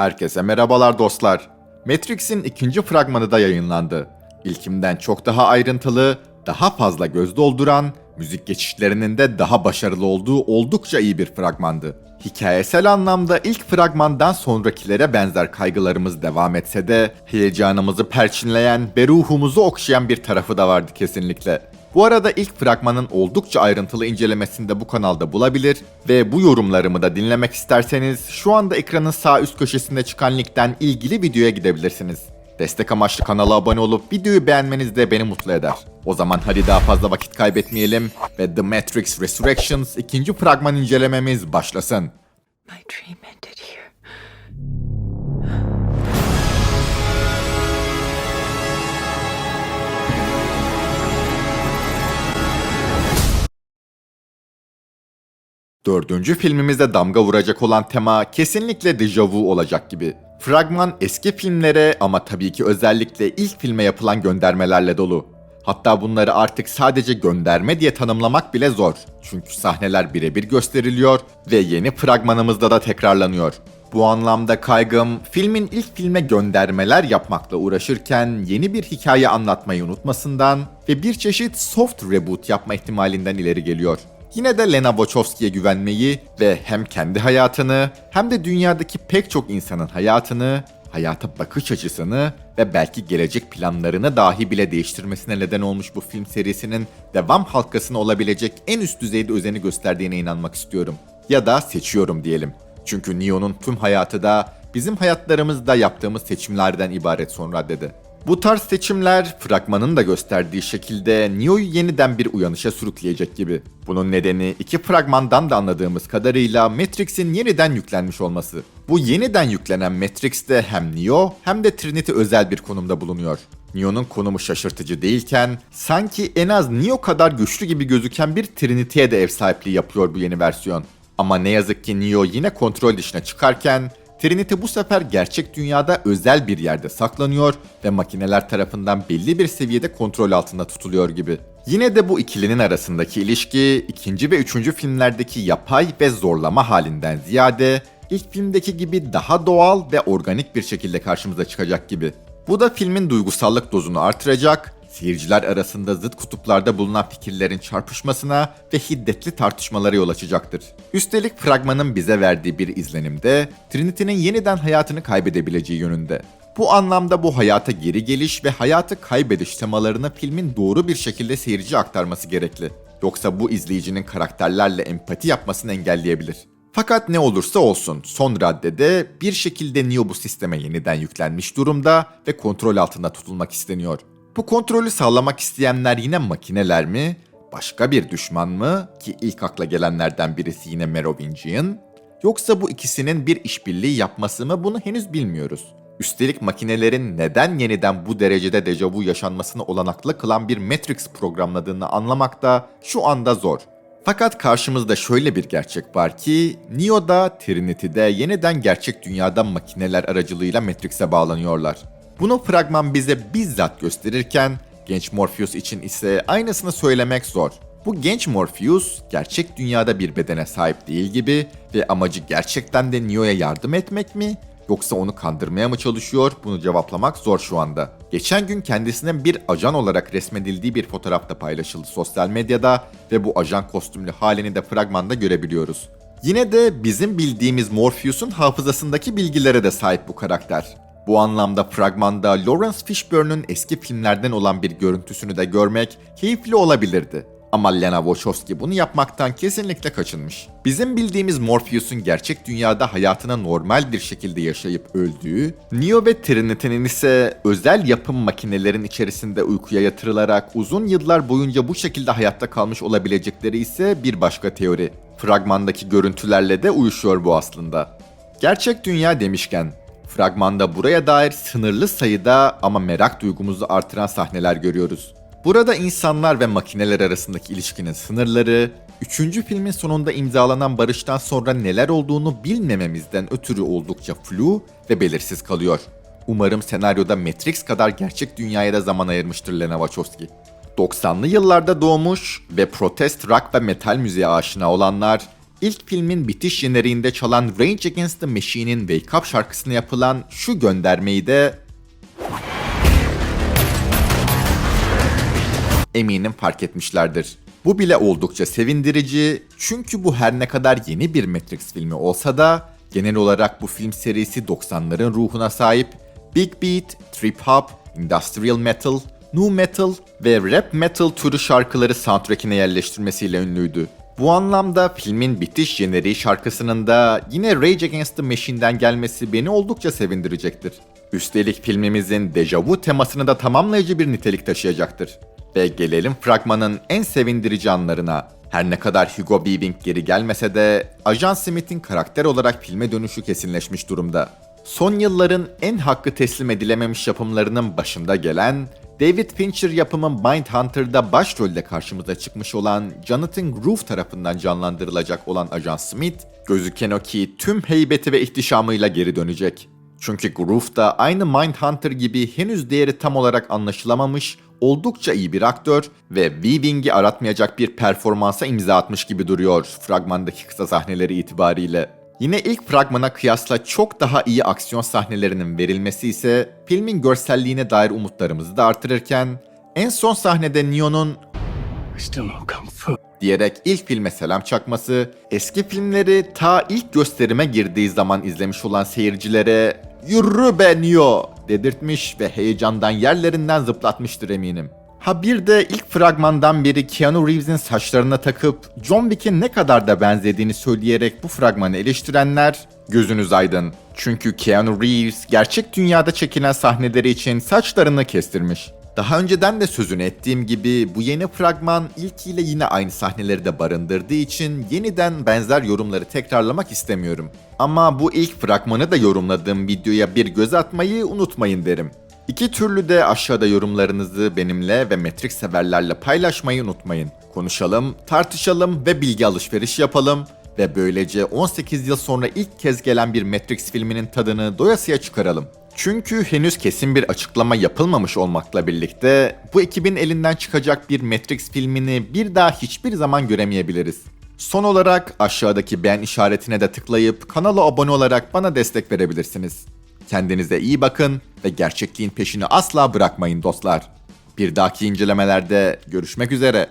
Herkese merhabalar dostlar. Matrix'in ikinci fragmanı da yayınlandı. İlkimden çok daha ayrıntılı, daha fazla göz dolduran, müzik geçişlerinin de daha başarılı olduğu oldukça iyi bir fragmandı. Hikayesel anlamda ilk fragmandan sonrakilere benzer kaygılarımız devam etse de heyecanımızı perçinleyen ve ruhumuzu okşayan bir tarafı da vardı kesinlikle. Bu arada ilk fragmanın oldukça ayrıntılı incelemesini de bu kanalda bulabilir ve bu yorumlarımı da dinlemek isterseniz şu anda ekranın sağ üst köşesinde çıkan linkten ilgili videoya gidebilirsiniz. Destek amaçlı kanala abone olup videoyu beğenmeniz de beni mutlu eder. O zaman hadi daha fazla vakit kaybetmeyelim ve The Matrix Resurrections ikinci fragman incelememiz başlasın. My dream ended Dördüncü filmimizde damga vuracak olan tema kesinlikle dejavu olacak gibi. Fragman eski filmlere ama tabii ki özellikle ilk filme yapılan göndermelerle dolu. Hatta bunları artık sadece gönderme diye tanımlamak bile zor. Çünkü sahneler birebir gösteriliyor ve yeni fragmanımızda da tekrarlanıyor. Bu anlamda kaygım filmin ilk filme göndermeler yapmakla uğraşırken yeni bir hikaye anlatmayı unutmasından ve bir çeşit soft reboot yapma ihtimalinden ileri geliyor. Yine de Lena Wachowski'ye güvenmeyi ve hem kendi hayatını hem de dünyadaki pek çok insanın hayatını, hayata bakış açısını ve belki gelecek planlarını dahi bile değiştirmesine neden olmuş bu film serisinin devam halkasına olabilecek en üst düzeyde özeni gösterdiğine inanmak istiyorum. Ya da seçiyorum diyelim. Çünkü Neo'nun tüm hayatı da bizim hayatlarımızda yaptığımız seçimlerden ibaret sonra dedi. Bu tarz seçimler fragmanın da gösterdiği şekilde Neo'yu yeniden bir uyanışa sürükleyecek gibi. Bunun nedeni iki fragmandan da anladığımız kadarıyla Matrix'in yeniden yüklenmiş olması. Bu yeniden yüklenen Matrix'te hem Neo hem de Trinity özel bir konumda bulunuyor. Neo'nun konumu şaşırtıcı değilken sanki en az Neo kadar güçlü gibi gözüken bir Trinity'ye de ev sahipliği yapıyor bu yeni versiyon. Ama ne yazık ki Neo yine kontrol dışına çıkarken Trinity bu sefer gerçek dünyada özel bir yerde saklanıyor ve makineler tarafından belli bir seviyede kontrol altında tutuluyor gibi. Yine de bu ikilinin arasındaki ilişki ikinci ve üçüncü filmlerdeki yapay ve zorlama halinden ziyade ilk filmdeki gibi daha doğal ve organik bir şekilde karşımıza çıkacak gibi. Bu da filmin duygusallık dozunu artıracak, seyirciler arasında zıt kutuplarda bulunan fikirlerin çarpışmasına ve hiddetli tartışmalara yol açacaktır. Üstelik fragmanın bize verdiği bir izlenimde Trinity'nin yeniden hayatını kaybedebileceği yönünde. Bu anlamda bu hayata geri geliş ve hayatı kaybediş temalarını filmin doğru bir şekilde seyirci aktarması gerekli. Yoksa bu izleyicinin karakterlerle empati yapmasını engelleyebilir. Fakat ne olursa olsun son raddede bir şekilde Neo bu sisteme yeniden yüklenmiş durumda ve kontrol altında tutulmak isteniyor. Bu kontrolü sağlamak isteyenler yine makineler mi? Başka bir düşman mı? Ki ilk akla gelenlerden birisi yine Merovingian. Yoksa bu ikisinin bir işbirliği yapması mı bunu henüz bilmiyoruz. Üstelik makinelerin neden yeniden bu derecede dejavu yaşanmasını olanaklı kılan bir Matrix programladığını anlamak da şu anda zor. Fakat karşımızda şöyle bir gerçek var ki Neo da Trinity'de yeniden gerçek dünyada makineler aracılığıyla Matrix'e bağlanıyorlar. Bunu fragman bize bizzat gösterirken genç Morpheus için ise aynısını söylemek zor. Bu genç Morpheus gerçek dünyada bir bedene sahip değil gibi ve amacı gerçekten de Neo'ya yardım etmek mi? Yoksa onu kandırmaya mı çalışıyor? Bunu cevaplamak zor şu anda. Geçen gün kendisinin bir ajan olarak resmedildiği bir fotoğraf da paylaşıldı sosyal medyada ve bu ajan kostümlü halini de fragmanda görebiliyoruz. Yine de bizim bildiğimiz Morpheus'un hafızasındaki bilgilere de sahip bu karakter. Bu anlamda fragmanda Lawrence Fishburne'un eski filmlerden olan bir görüntüsünü de görmek keyifli olabilirdi. Ama Lena Wachowski bunu yapmaktan kesinlikle kaçınmış. Bizim bildiğimiz Morpheus'un gerçek dünyada hayatına normal bir şekilde yaşayıp öldüğü, Neo ve Trinity'nin ise özel yapım makinelerin içerisinde uykuya yatırılarak uzun yıllar boyunca bu şekilde hayatta kalmış olabilecekleri ise bir başka teori. Fragmandaki görüntülerle de uyuşuyor bu aslında. Gerçek dünya demişken, Fragmanda buraya dair sınırlı sayıda ama merak duygumuzu artıran sahneler görüyoruz. Burada insanlar ve makineler arasındaki ilişkinin sınırları, 3. filmin sonunda imzalanan barıştan sonra neler olduğunu bilmememizden ötürü oldukça flu ve belirsiz kalıyor. Umarım senaryoda Matrix kadar gerçek dünyaya da zaman ayırmıştır Lena Wachowski. 90'lı yıllarda doğmuş ve protest rock ve metal müziğe aşina olanlar ilk filmin bitiş jeneriğinde çalan Rage Against the Machine'in Wake Up şarkısına yapılan şu göndermeyi de eminim fark etmişlerdir. Bu bile oldukça sevindirici çünkü bu her ne kadar yeni bir Matrix filmi olsa da genel olarak bu film serisi 90'ların ruhuna sahip Big Beat, Trip Hop, Industrial Metal, Nu Metal ve Rap Metal türü şarkıları soundtrack'ine yerleştirmesiyle ünlüydü. Bu anlamda filmin bitiş jeneriği şarkısının da yine Rage Against the Machine'den gelmesi beni oldukça sevindirecektir. Üstelik filmimizin dejavu temasını da tamamlayıcı bir nitelik taşıyacaktır. Ve gelelim fragmanın en sevindirici anlarına. Her ne kadar Hugo Weaving geri gelmese de Ajan Smith'in karakter olarak filme dönüşü kesinleşmiş durumda. Son yılların en hakkı teslim edilememiş yapımlarının başında gelen David Fincher yapımı Mindhunter'da başrolde karşımıza çıkmış olan Jonathan Groove tarafından canlandırılacak olan Ajan Smith, gözüken o ki tüm heybeti ve ihtişamıyla geri dönecek. Çünkü Groove da aynı Mindhunter gibi henüz değeri tam olarak anlaşılamamış, oldukça iyi bir aktör ve Weaving'i aratmayacak bir performansa imza atmış gibi duruyor fragmandaki kısa sahneleri itibariyle. Yine ilk fragmana kıyasla çok daha iyi aksiyon sahnelerinin verilmesi ise filmin görselliğine dair umutlarımızı da artırırken en son sahnede Neo'nun diyerek ilk filme selam çakması, eski filmleri ta ilk gösterime girdiği zaman izlemiş olan seyircilere yürü be Neo dedirtmiş ve heyecandan yerlerinden zıplatmıştır eminim. Ha bir de ilk fragmandan beri Keanu Reeves'in saçlarına takıp John Wick'e ne kadar da benzediğini söyleyerek bu fragmanı eleştirenler gözünüz aydın. Çünkü Keanu Reeves gerçek dünyada çekilen sahneleri için saçlarını kestirmiş. Daha önceden de sözünü ettiğim gibi bu yeni fragman ilkiyle yine aynı sahneleri de barındırdığı için yeniden benzer yorumları tekrarlamak istemiyorum. Ama bu ilk fragmanı da yorumladığım videoya bir göz atmayı unutmayın derim. İki türlü de aşağıda yorumlarınızı benimle ve Matrix severlerle paylaşmayı unutmayın. Konuşalım, tartışalım ve bilgi alışverişi yapalım ve böylece 18 yıl sonra ilk kez gelen bir Matrix filminin tadını doyasıya çıkaralım. Çünkü henüz kesin bir açıklama yapılmamış olmakla birlikte bu ekibin elinden çıkacak bir Matrix filmini bir daha hiçbir zaman göremeyebiliriz. Son olarak aşağıdaki beğen işaretine de tıklayıp kanala abone olarak bana destek verebilirsiniz. Kendinize iyi bakın ve gerçekliğin peşini asla bırakmayın dostlar. Bir dahaki incelemelerde görüşmek üzere.